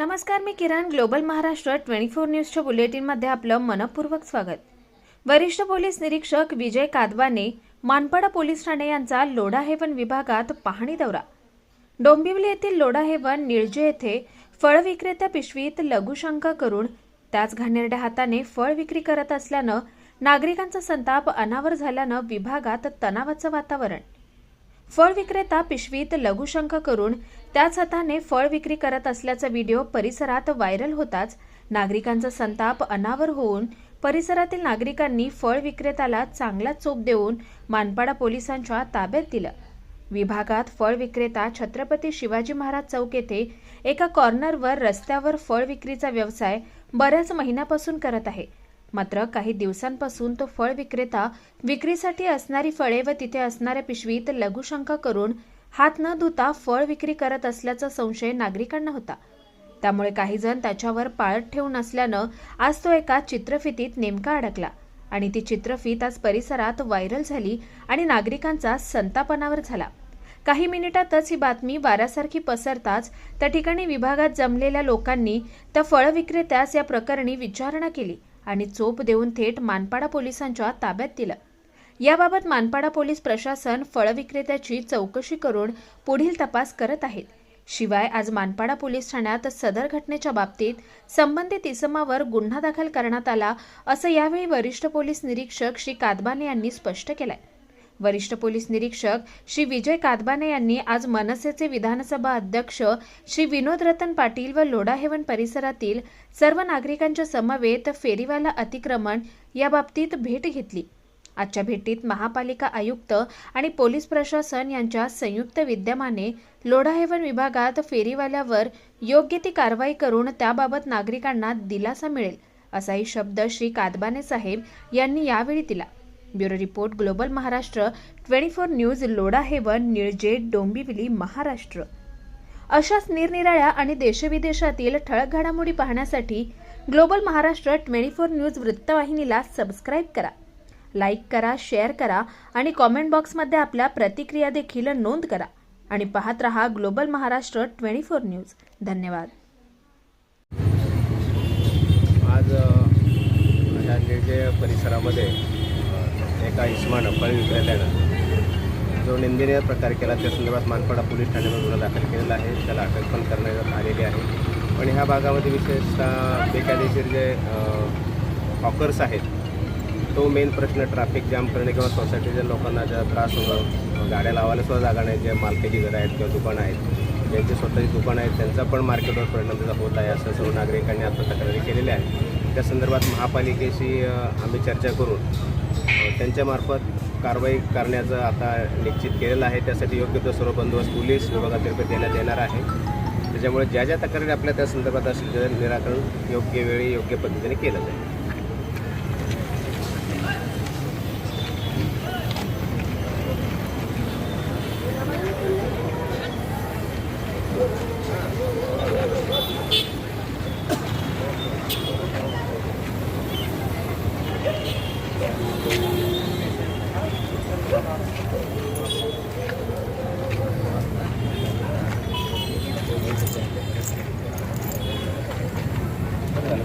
नमस्कार मी Kiran global Maharashtra twenty four न्यूजच्या बुलेटिनमध्ये आपलं मनपूर्वक स्वागत. वरिष्ठ पोलीस निरीक्षक विजय कादवाने मानपाडा पोलीस ठाणे यांचा लोढा हेवन विभागात पाहणी दौरा. डोंबिवली येथील लोढा हेवन निळजे येथे फळ विक्रेत्या पिशवीत लघुशंका करून त्याच घाणेरड्या हाताने फळ विक्री करत असल्यानं नागरिकांचा संताप अनावर झाल्यानं विभागात तणावाचं वातावरण. फळ विक्रेता पिशवीत लघुशंख करून त्याच हाताने फळ विक्री करत असल्याचा व्हिडिओ परिसरात व्हायरल होताच नागरिकांचा संताप अनावर होऊन परिसरातील नागरिकांनी फळ विक्रेत्याला चांगला चोप देऊन मानपाडा पोलिसांच्या ताब्यात दिलं. विभागात फळ विक्रेता छत्रपती शिवाजी महाराज चौक येथे एका कॉर्नरवर रस्त्यावर फळ विक्रीचा व्यवसाय बऱ्याच महिन्यापासून करत आहे. मात्र काही दिवसांपासून तो फळ विक्रेता विक्रीसाठी असणारी फळे व तिथे असणाऱ्या पिशवीत लघुशंका करून हात न धुता फळ विक्री करत असल्याचा संशय नागरिकांना होता. त्यामुळे काही जण त्याच्यावर पाळत ठेवून असल्यानं आज तो एका चित्रफितीत नेमका अडकला आणि ती चित्रफीत आज परिसरात व्हायरल झाली आणि नागरिकांचा संतापनावर झाला. काही मिनिटातच ही बातमी वाऱ्यासारखी पसरताच त्या ठिकाणी विभागात जमलेल्या लोकांनी त्या फळ विक्रेत्यास या प्रकरणी विचारणा केली. आणि चोप देऊन थेट मानपाडा पोलिसांच्या ताब्यात दिलं. याबाबत मानपाडा पोलीस प्रशासन फळविक्रेत्याची चौकशी करून पुढील तपास करत आहेत. शिवाय आज मानपाडा पोलीस ठाण्यात सदर घटनेच्या बाबतीत संबंधित इसमावर गुन्हा दाखल करण्यात आला असं यावेळी वरिष्ठ पोलीस निरीक्षक श्री कादबाने यांनी स्पष्ट केलंय. वरिष्ठ पोलीस निरीक्षक श्री विजय कादबाने यांनी आज मनसेचे विधानसभा अध्यक्ष श्री विनोद रतन पाटील व लोढाहेवन परिसरातील सर्व नागरिकांच्या समवेत फेरीवाला अतिक्रमण याबाबतीत भेट घेतली. आजच्या भेटीत महापालिका आयुक्त आणि पोलीस प्रशासन यांच्या संयुक्त विद्यमाने लोढाहेवन विभागात फेरीवाल्यावर योग्य ती कारवाई करून त्याबाबत नागरिकांना दिलासा मिळेल असाही शब्द श्री कादबाने साहेब यांनी यावेळी दिला. Bureau report global Maharashtra twenty four news Lodha Heaven निळजेट Dombivli Maharashtra. अशाच निरनिराळ्या आणि देशविदेशातील ठळक घडामोडी पाहण्यासाठी global Maharashtra twenty four news वृत्तवाहिनीला सबस्क्राईब करा. लाईक करा शेअर करा आणि कॉमेंट बॉक्समध्ये आपल्या प्रतिक्रिया देखील नोंद करा आणि पाहत रहा global Maharashtra twenty four news. धन्यवाद. आज या निर्जय परिसरामध्ये एका इस्मानं फळ विक्रेत्यानं जो निंदनीय प्रकार केला त्या संदर्भात मानपाडा पोलीस ठाण्यामध्ये गुन्हा दाखल केलेला आहे. त्याला अटक पण करण्यात आलेली आहे. पण ह्या भागामध्ये विशेषतः बेकायदेशीर जे हॉकर्स आहेत तो मेन प्रश्न ट्रॅफिक जाम करणे किंवा सोसायटीच्या लोकांना ज्या त्रास होणं गाड्या लावायला सुद्धा जागा नाही जे मालकीची घरं आहेत किंवा दुकानं आहेत ज्यांची स्वतःची दुकानं आहेत त्यांचा पण मार्केटवर परिणाम त्याचा होत आहे असं सर्व नागरिकांनी आता तक्रारी केलेल्या आहेत. त्या संदर्भात महापालिकेशी आम्ही चर्चा करून त्यांच्यामार्फत कारवाई करण्याचं आता निश्चित केलेलं आहे. त्यासाठी योग्य तो सर्व बंदोबस्त पोलीस विभागातर्फे देण्यात येणार आहे. त्याच्यामुळे ज्या ज्या तक्रारी आपल्या त्या संदर्भात असेल त्याचं निराकरण योग्य वेळी योग्य पद्धतीने केलं जाईल.